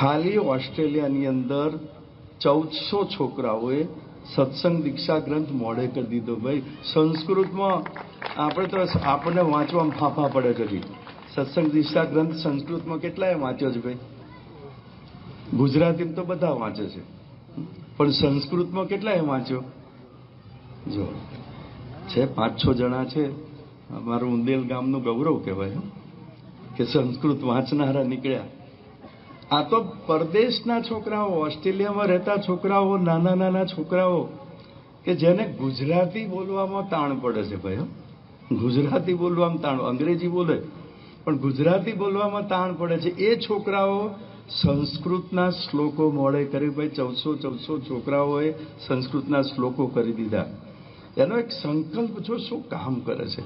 ખાલી ઓસ્ટ્રેલિયાની અંદર ચૌદસો છોકરાઓએ સત્સંગ દીક્ષા ગ્રંથ મોડે કરી દીધો. ભાઈ, સંસ્કૃતમાં આપણે તો આપણને વાંચવામાં ફાંફા પડે કરી સત્સંગ દીક્ષા ગ્રંથ સંસ્કૃતમાં કેટલાય વાંચ્યો છે ભાઈ? ગુજરાતીમાં તો બધા વાંચે છે. પણ સંસ્કૃતમાં કેટલાય વાંચ્યો? જો, છે પાંચ છ જણા છે. અમારું ઉંદેલ ગામનું ગૌરવ કહેવાય કે સંસ્કૃત વાંચનારા નીકળ્યા. આ તો પરદેશના છોકરાઓ, ઓસ્ટ્રેલિયામાં રહેતા છોકરાઓ, નાના નાના છોકરાઓ, કે જેને ગુજરાતી બોલવામાં તાણ પડે છે ભાઈ. ગુજરાતી બોલવામાં તાણ, અંગ્રેજી બોલે, પણ ગુજરાતી બોલવામાં તાણ પડે છે. એ છોકરાઓ સંસ્કૃતના શ્લોકો મોડે કરી, ભાઈ, ચૌદસો ચૌદસો છોકરાઓએ સંસ્કૃતના શ્લોકો કરી દીધા. એનો એક સંકલ્પ, જો શું કામ કરે છે?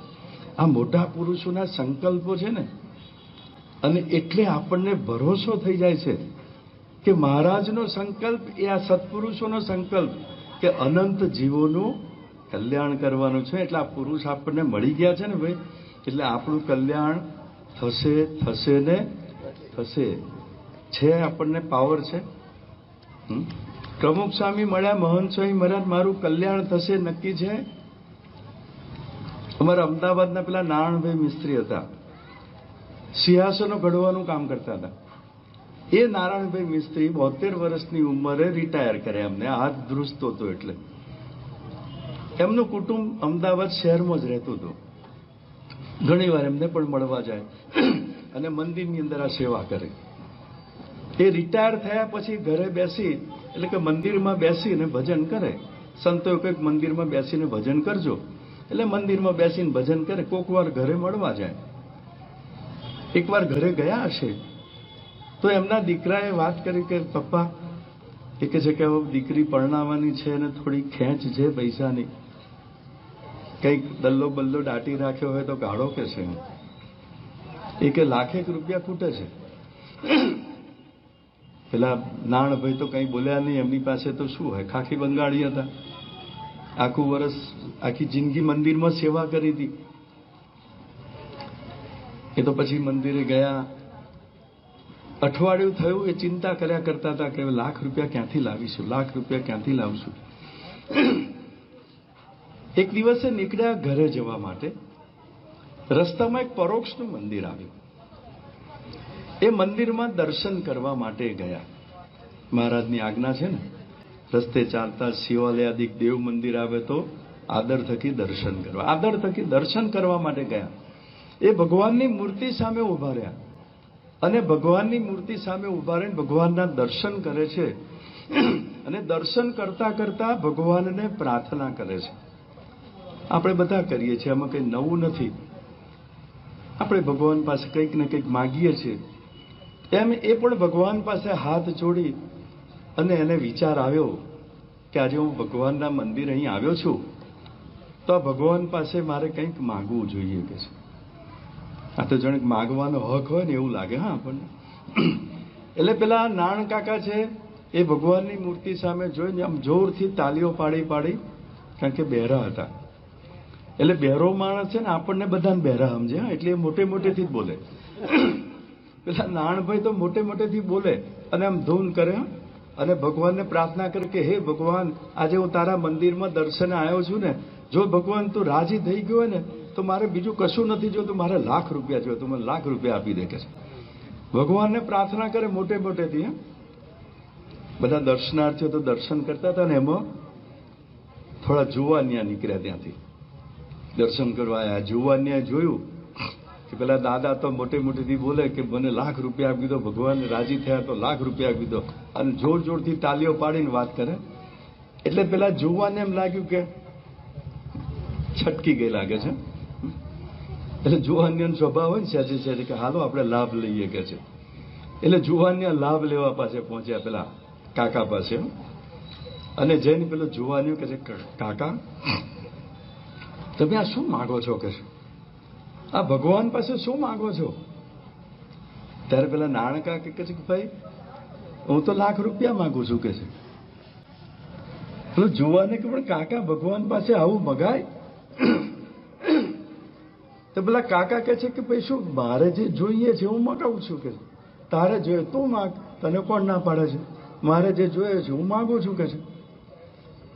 આ મોટા પુરુષોના સંકલ્પો છે ને અને એટલે આપણને ભરોસો થઈ જાય છે કે મહારાજનો સંકલ્પ એ આ સત્પુરુષોનો સંકલ્પ કે અનંત જીવોનું કલ્યાણ કરવાનું છે. એટલે આ પુરુષ આપણને મળી ગયા છે ને ભાઈ? એટલે આપણું કલ્યાણ થશે થશે ને થશે. છે આપણને પાવર છે? પ્રમુખ સ્વામી મળ્યા, મહંત સ્વામી મહારાજ, મારું કલ્યાણ થશે, નક્કી છે? અમારા અમદાવાદના પેલા નારાયણભાઈ મિસ્ત્રી હતા. સિંહાસનો ઘડવાનું કામ કરતા હતા. એ નારાયણભાઈ મિસ્ત્રી બોતેર વર્ષની ઉંમરે રિટાયર કર્યા એમને. હાથ ધ્રુસતો હતો એટલે. એમનું કુટુંબ અમદાવાદ શહેરમાં જ રહેતું હતું. ઘણી વાર એમને પણ મળવા જાય. અને મંદિરની અંદર આ સેવા કરે. એ રિટાયર થયા પછી ઘરે બેસી, એટલે કે મંદિરમાં બેસીને ભજન કરે. સંતોએ કંઈક મંદિરમાં બેસીને ભજન કરજો. એટલે મંદિરમાં બેસીને ભજન કરે. કોક વાર ઘરે મળવા જાય. એકવાર ઘરે ગયા હશે, તો એમના દીકરાએ વાત કરી કે, પપ્પા, એ કહે છે કે દીકરી પરણાવવાની છે અને થોડી ખેંચ છે પૈસાની. કંઈક દલ્લો બલ્લો દાટી રાખ્યો હોય તો ગાળો કે છે? એ કે, લાખેક રૂપિયા ખૂટે છે. પેલા નાણભાઈ તો કંઈ બોલ્યા નહીં, એમની પાસે તો શું હોય? ખાખી બંગાળી હતા. આખું વર્ષ આખી જિંદગી મંદિરમાં સેવા કરી હતી. એ તો પછી મંદિરે ગયા. અઠવાડિયું થયું, એ ચિંતા કર્યા કરતા હતા કે હવે લાખ રૂપિયા ક્યાંથી લાવીશું, લાખ રૂપિયા ક્યાંથી લાવશું? એક દિવસે નીકળ્યા ઘરે જવા માટે, રસ્તામાં એક પરોક્ષનું મંદિર આવ્યું. એ મંદિરમાં દર્શન કરવા માટે ગયા. મહારાજની આજ્ઞા છે ને, રસ્તે ચાલતા શિવાલયાદિક દેવ મંદિર આવે તો આદર થકી દર્શન કરવા. આદર થકી દર્શન કરવા માટે ગયા. એ ભગવાનની મૂર્તિ સામે ઊભા રહ્યા. અને ભગવાનની મૂર્તિ સામે ઊભા રહીને ભગવાનના દર્શન કરે છે. અને દર્શન કરતા કરતા ભગવાનને પ્રાર્થના કરે છે. આપણે બધા કરીએ છીએ, આમાં કંઈ નવું નથી. આપણે ભગવાન પાસે કંઈક ને કંઈક માગીએ છીએ. એમ એ પણ ભગવાન પાસે હાથ જોડી અને એને વિચાર આવ્યો કે આજે હું ભગવાનના મંદિર અહીં આવ્યો છું, તો ભગવાન પાસે મારે કંઈક માગવું જોઈએ કે છે આ તો જણે માગવાનો હક હોય ને એવું લાગે, હા આપણને એટલે પેલા નાણ કાકા છે એ ભગવાનની મૂર્તિ સામે જોઈને આમ જોરથી તાલીઓ પાડી પાડી, કારણ કે બહેરા હતા એટલે બહેરો માણસ છે ને આપણને બધાને બહેરા સમજે, હા, એટલે એ મોટે મોટેથી જ બોલે પેલા નાણભાઈ તો મોટે મોટેથી બોલે અને આમ ધૂન કરે. અને ભગવાનને પ્રાર્થના કરે કે, હે ભગવાન, આજે હું તારા મંદિરમાં દર્શને આવ્યો છું ને, જો ભગવાન તું રાજી થઈ ગયો હોય ને તો મારે બીજું કશું નથી જોતું. મારે લાખ રૂપિયા જોઈએ તો મને લાખ રૂપિયા આપી દે કે છે. ભગવાનને પ્રાર્થના કરે મોટે મોટેથી બધા દર્શનાર્થીઓ તો દર્શન કરતા હતા ને એમાં થોડા જુવાનિયા નીકળ્યા ત્યાંથી. દર્શન કરવા આવ્યા જુવાનિયા જોયું કે પેલા દાદા તો મોટે મોટેથી બોલે કે મને લાખ રૂપિયા આપી દો. ભગવાન રાજી થયા તો લાખ રૂપિયા આપી દો. અને જોર જોરથી તાલીઓ પાડીને વાત કરે. એટલે પેલા જુવાને એમ લાગ્યું કે છટકી ગઈ લાગે છે. એટલે જુવાનિયાનો સ્વભાવ હોય ને સહેજે સહેજે કે હાલો આપણે લાભ લઈએ કે છે. એટલે જુવાનિયા લાભ લેવા પાસે પહોંચ્યા પેલા કાકા પાસે. અને જઈને પેલો જુવાનીઓ કે છે કાકા, તમે આ શું માગો છો કે આ ભગવાન પાસે શું માંગો છો? ત્યારે પેલા નાણકા કે છે કે, ભાઈ, હું તો લાખ રૂપિયા માંગુ છું કે છે. પેલો જુવાને કે, પણ કાકા ભગવાન પાસે આવું મગાય તો પેલા કાકા કહે છે કે ભાઈ શું મારે જે જોઈએ છે હું મગાવું છું કે તારે જોઈએ તું માગ, તને કોણ ના પાડે છે? મારે જે જોઈએ છે હું માગું છું કે છે?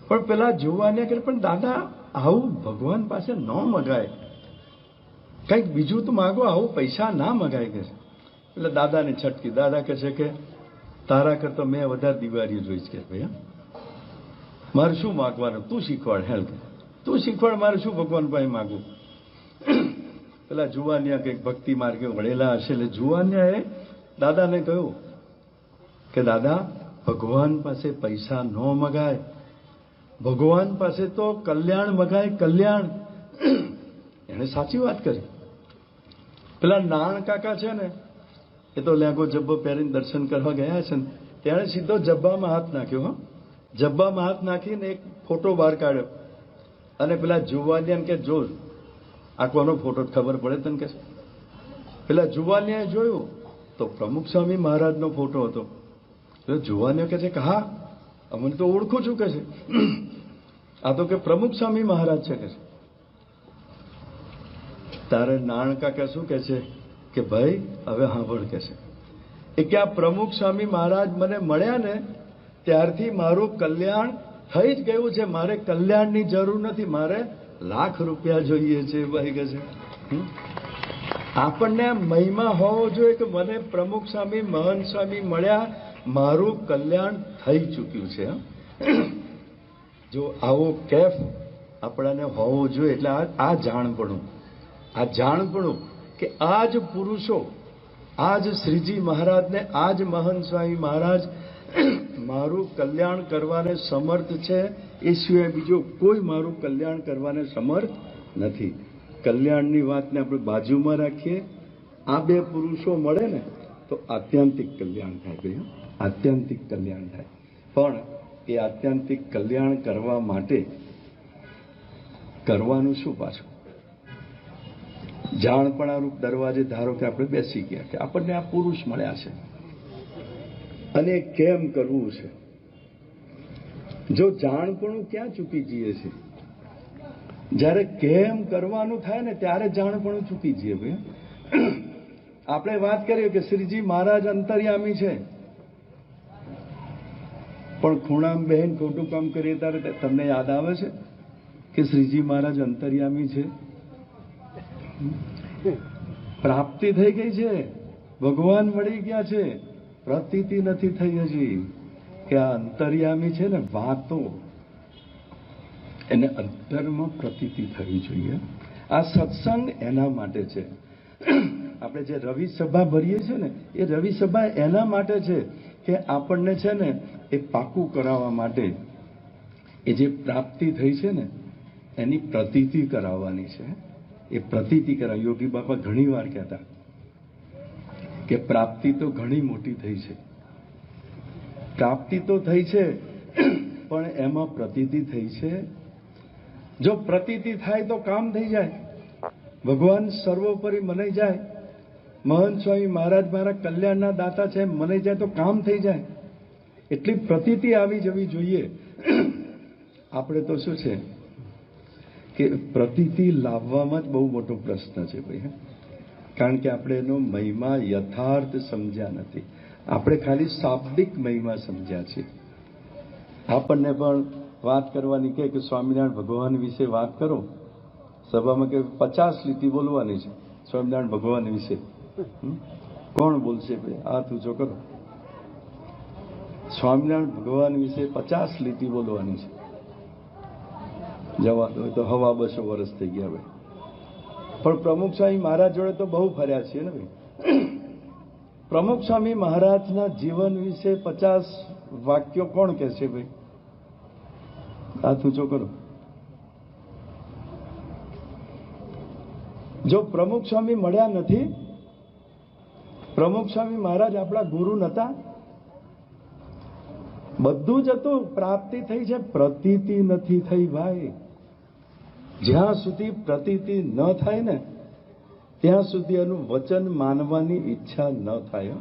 પણ પેલા જોવાને કે પણ દાદા, આવું ભગવાન પાસે ન મગાય. કંઈક બીજું તો માગો, આવું પૈસા ના મગાય કે છે? એટલે દાદાને છટકી. દાદા કહે છે કે, તારા કરતો મેં વધારે દિવાળી જોઈશ કે ભાઈ? મારે શું માગવાનું? તું શીખવાડ હેલ્પ તું શીખવાડ, મારે શું ભગવાન પાસે માગવું? પેલા જુવાનિયા કંઈક ભક્તિ માર્ગે વળેલા હશે એટલે જુવાનિયાએ દાદાને કહ્યું કે, દાદા, ભગવાન પાસે પૈસા ન મગાય. ભગવાન પાસે તો કલ્યાણ મગાય કલ્યાણ. એણે સાચી વાત કરી. પેલા નાણ કાકા છે ને, એ તો લેગો જબ્બો પહેરીને દર્શન કરવા ગયા છે ને, તેણે સીધો જબ્બામાં હાથ નાખ્યો, હા. જબ્બામાં હાથ નાખીને એક ફોટો બહાર કાઢ્યો. અને પેલા જુવાનિયાને કે જો આ ફોટો ખબર પડે તને કે પેલા જુવાનિયાએ જોયું તો પ્રમુખ સ્વામી મહારાજનો ફોટો હતો. એટલે જુવાનિયો કે છે કે હા, અમને તો ઓળખું છું કે છે. આ તો કે પ્રમુખ સ્વામી મહારાજ છે કે છે. તારે નાણકા કે શું કે છે? કે ભાઈ, હવે સાંભળ કે છે. એ કે આ પ્રમુખ સ્વામી મહારાજ મને મળ્યા ને ત્યારથી મારું કલ્યાણ થઈ જ ગયું છે. મારે કલ્યાણની જરૂર નથી. મારે લાખ રૂપિયા જોઈએ છે, ભાઈ કે છે? આપણને મહિમા હોવો જોઈએ કે મને પ્રમુખ સ્વામી, મહંત સ્વામી મળ્યા, મારું કલ્યાણ થઈ ચૂક્યું છે? જો આવો કેફ આપણાને હોવો જોઈએ, એટલે આ જાણપણું આ જાણપણું કે આ જ પુરુષો આ જ શ્રીજી મહારાજને આ જ મહંત સ્વામી મહારાજ, મારું કલ્યાણ કરવાને સમર્થ છે એ સિવાય બીજો કોઈ મારું કલ્યાણ કરવાને સમર્થ નથી. કલ્યાણની વાતને આપણે બાજુમાં રાખીએ. આ બે પુરુષો મળે ને, તો આત્યંતિક કલ્યાણ થાય ભાઈ આત્યંતિક કલ્યાણ થાય. પણ એ આત્યંતિક કલ્યાણ કરવા માટે કરવાનું શું પાછું? જાણપણારૂપ દરવાજે ધારો કે આપણે બેસી ગયા કે આપણને આ પુરુષ મળ્યા છે. અને કેમ કરવું છે? જો જાણપણું ક્યાં ચૂકી જઈએ છે જ્યારે કેમ કરવાનું થાય ને ત્યારે જાણપણું ચૂકી જઈએ ભાઈ. આપણે વાત કરીએ કે શ્રીજી મહારાજ અંતર્યામી છે. પણ ખૂણામ બહેન ખોટું કામ કરીએ ત્યારે તમને યાદ આવે છે કે શ્રીજી મહારાજ અંતર્યામી છે? પ્રાપ્તિ થઈ ગઈ છે. ભગવાન મળી ગયા છે. પ્રતીતિ નથી થઈ હજી. કે આ અંતર્યામી છે ને વાતો, એને અંતરમાં પ્રતીતિ થવી જોઈએ. આ સત્સંગ એના માટે છે. આપણે જે રવિ સભા ભરીએ છીએ ને, એ રવિ સભા એના માટે છે કે આપણને છે ને એ પાકું કરાવવા માટે એ જે પ્રાપ્તિ થઈ છે ને, એની પ્રતીતિ કરાવવાની છે. એ પ્રતીતિ કરાવ યોગી બાપા ઘણી વાર કહેતા કે પ્રાપ્તિ તો ઘણી મોટી થઈ છે. પ્રાપ્તિ તો થઈ છે, પણ એમાં પ્રતીતિ થઈ છે. જો પ્રતીતિ થાય તો કામ થઈ જાય. ભગવાન સર્વોપરી મને જાય. મહંત સ્વામી મહારાજ મારા કલ્યાણના દાતા છે મનાઈ જાય તો કામ થઈ જાય. એટલી પ્રતીતિ આવી જવી જોઈએ. આપણે તો શું છે કે પ્રતીતિ લાવવામાં જ બહુ મોટો પ્રશ્ન છે ભાઈ કારણ કે આપણે એનો મહિમા યથાર્થ સમજ્યા નથી. આપણે ખાલી શાબ્દિક મહિમા સમજ્યા છે આપણને પણ વાત કરવાની કે સ્વામિનારાયણ ભગવાન વિશે વાત કરો. સભામાં કે પચાસ લીટી બોલવાની છે. સ્વામિનારાયણ ભગવાન વિશે. કોણ બોલશે ભાઈ? તું જો કરો. સ્વામિનારાયણ ભગવાન વિશે પચાસ લીટી બોલવાની છે. જવા દો તો હવા બસો વર્ષ થઈ ગયા ભાઈ. પણ પ્રમુખ સ્વામી મારા જોડે તો બહુ ફર્યા છીએ ને ભાઈ. પ્રમુખ સ્વામી મહારાજના જીવન વિશે પચાસ વાક્યો કોણ કહેશે ભાઈ? હાથ ઊંચો કરો. જો પ્રમુખ સ્વામી મળ્યા નથી, પ્રમુખ સ્વામી મહારાજ આપણા ગુરુ નતા, બધું જ હતું, પ્રાપ્તિ થઈ છે, પ્રતીતિ નથી થઈ ભાઈ. જ્યાં સુધી પ્રતીતિ ન થાય ને ત્યાં સુધી એનું વચન માનવાની ઈચ્છા ન થાય.